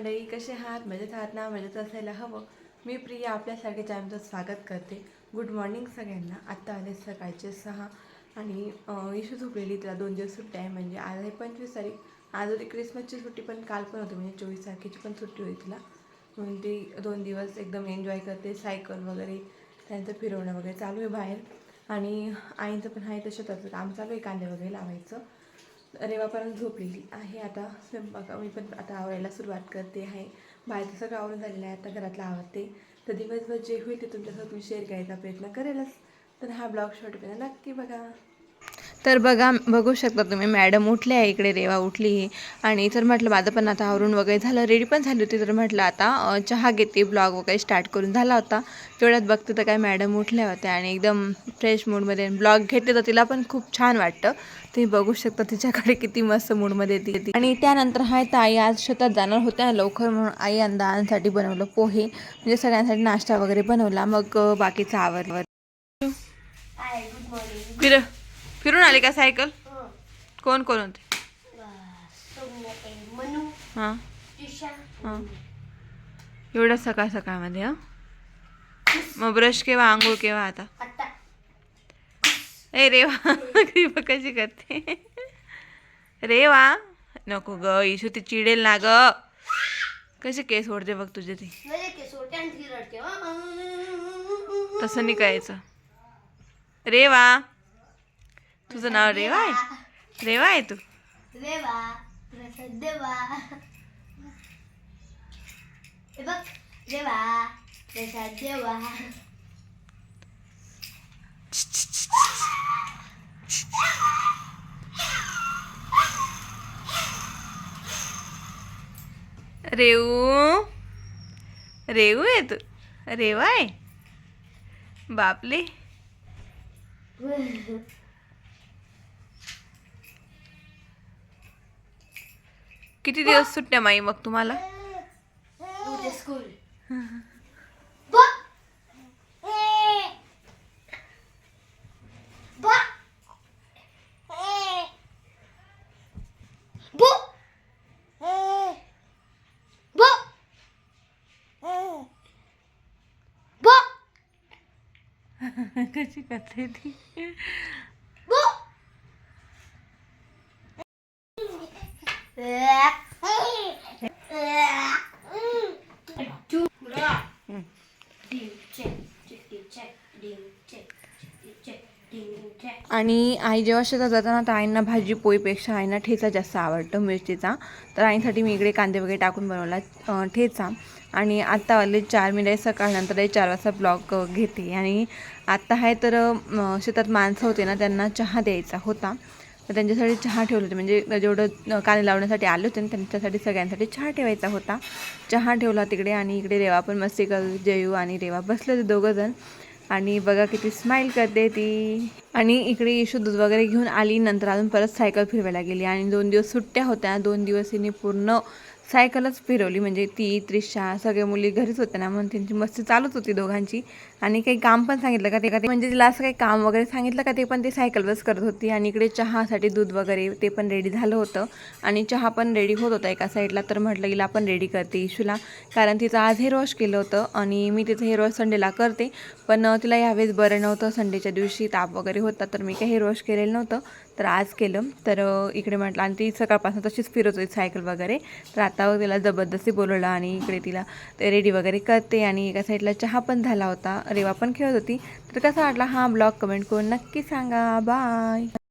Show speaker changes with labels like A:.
A: मंडळी कसे आहात? मजेत आहात ना? मजेत असायला हवं. मी प्रिया आपल्यासारखे चॅनलचं स्वागत करते. गुड मॉर्निंग सगळ्यांना. आत्ता आले सकाळचे सहा आणि इशू झोपलेली तिला दोन दिवस सुट्टी आहे. म्हणजे आज आहे पंचवीस तारीख. आज होती क्रिसमसची सुट्टी पण काल पण होती. म्हणजे चोवीस तारखेची पण सुट्टी होती तिला. म्हणून ती दोन दिवस एकदम एन्जॉय करते. सायकल वगैरे त्यांचं फिरवणं वगैरे चालू आहे बाहेर. आणि आईंचं पण आहे तसं. शेताचं काम चालू आहे कांदे वगैरे लावायचं. रेवापर्यंत झोपलेली आहे. आता स्वयंपाक मी पण आता आवरायला सुरुवात करते आहे. बाहेरचं सगळं आवरून झालेलं आहे आता घरातलं आवडते तर दिवसभर जे होईल ते तुमच्यासोबत मी शेअर करायचा प्रयत्न करेलच. तर हा ब्लॉग शॉर्टपर्यंत नक्की बघा. तर बघा बघू शकता तुम्ही मॅडम उठले आहे इकडे रेवा उठली. आहे आणि तर म्हटलं माझं पण आता आवरून वगैरे झालं रेडी पण झाली होती. तर म्हटलं आता चहा घेते ब्लॉग वगैरे स्टार्ट करून झाला होता. तेवढ्यात बघते तर काय मॅडम उठल्या होत्या आणि एकदम फ्रेश मूडमध्ये ब्लॉग घेते तर तिला पण खूप छान वाटतं. तुम्ही बघू शकता तिच्याकडे किती मस्त मूडमध्ये ती आणि त्यानंतर हाय तर आई आज शेतात जाणार होत्या लवकर म्हणून आई अंदाजांसाठी बनवलं पोहे. म्हणजे सगळ्यांसाठी नाश्ता वगैरे बनवला. मग बाकीचा
B: आवरवर
A: आवरलं फिरून आले का सायकल? कोण कोण होते? हां. हां. एवढं सकाळ सकाळमध्ये हां? मग ब्रश केव्हा आंघोळ केव्हा आता? ए रेवा कृपा कशी करते? रेवा नको ग इशू ती चिडेल ना ग. कसे केस ओढते बघ तुझे ती. तसं नाही करायचं. रेवा तुझं नाव रेवा आहे? रेवा आहे तू?
B: देवा प्रसाद देवा. हे बघ देवा प्रसाद देवा.
A: रेऊ रेऊ आहे तू? रेवा आहे? बापले. किती दिवस सुट्ट्या माई मग तुम्हाला?
B: उद्या स्कूल
A: कशी करते ती? आणि आई जेव्हा शेतात जाताना तर आईंना भाजी पोळीपेक्षा आईंना ठेचा जास्त आवडतो मिरचीचा. तर आईंसाठी मी इकडे कांदे वगैरे टाकून बनवला ठेचा. आणि आत्ता आले चार मिनिटे सकाळनंतर चार वाजता ब्लॉग घेते. आणि आत्ता आहे तर शेतात माणसं होते ना त्यांना चहा द्यायचा होता. तर त्यांच्यासाठी चहा ठेवले होते. म्हणजे जेवढं अं, कांदे लावण्यासाठी आले होते त्यांच्यासाठी सगळ्यांसाठी चहा ठेवायचा होता. चहा ठेवला तिकडे आणि इकडे रेवा पण मस्ती कर जयू आणि रेवा बसले होते दोघंजण आणि बघा किती स्माईल करते ती. आणि इकडे येशू दूध वगैरे घेऊन आली. नंतर अजून परत सायकल फिरवायला गेली. आणि दोन दिवस सुट्ट्या होत्या. दोन दिवस हिने पूर्ण सायकलच फिरवली. म्हणजे ती त्रिशा सगळ्या मुली घरीच होत्या ना म्हणून त्यांची मस्ती चालूच होती दोघांची. आणि काही काम पण सांगितलं का ते का ते म्हणजे तिला असं काही काम वगैरे सांगितलं का ते पण ते सायकलवरच करत होती. आणि इकडे चहासाठी दूध वगैरे ते पण रेडी झालं होतं. आणि चहा पण रेडी होत होता एका साईडला तर म्हटलं हिला पण रेडी करते इशूला. कारण तिचं आज हेअर वॉश केलं होतं. आणि मी तिचं हेअर वॉश संडेला करते. पण तिला यावेळेस बरं नव्हतं. संडेच्या दिवशी ताप वगैरे होता. तर मी काही हेअर वॉश केलेलं नव्हतं. तर आज केलं. तर इकडे म्हटलं आणि ती सकाळपासून तशीच फिरत होती सायकल वगैरे. तर आता तिला जबरदस्ती बोलवलं आणि इकडे तिला ते रेडी वगैरे करते आणि एका साईडला चहा पण झाला होता. रेवा पण खेळत होती. तर कसा वाटला हा ब्लॉग? कमेंट करून नक्की सांगा. बाय.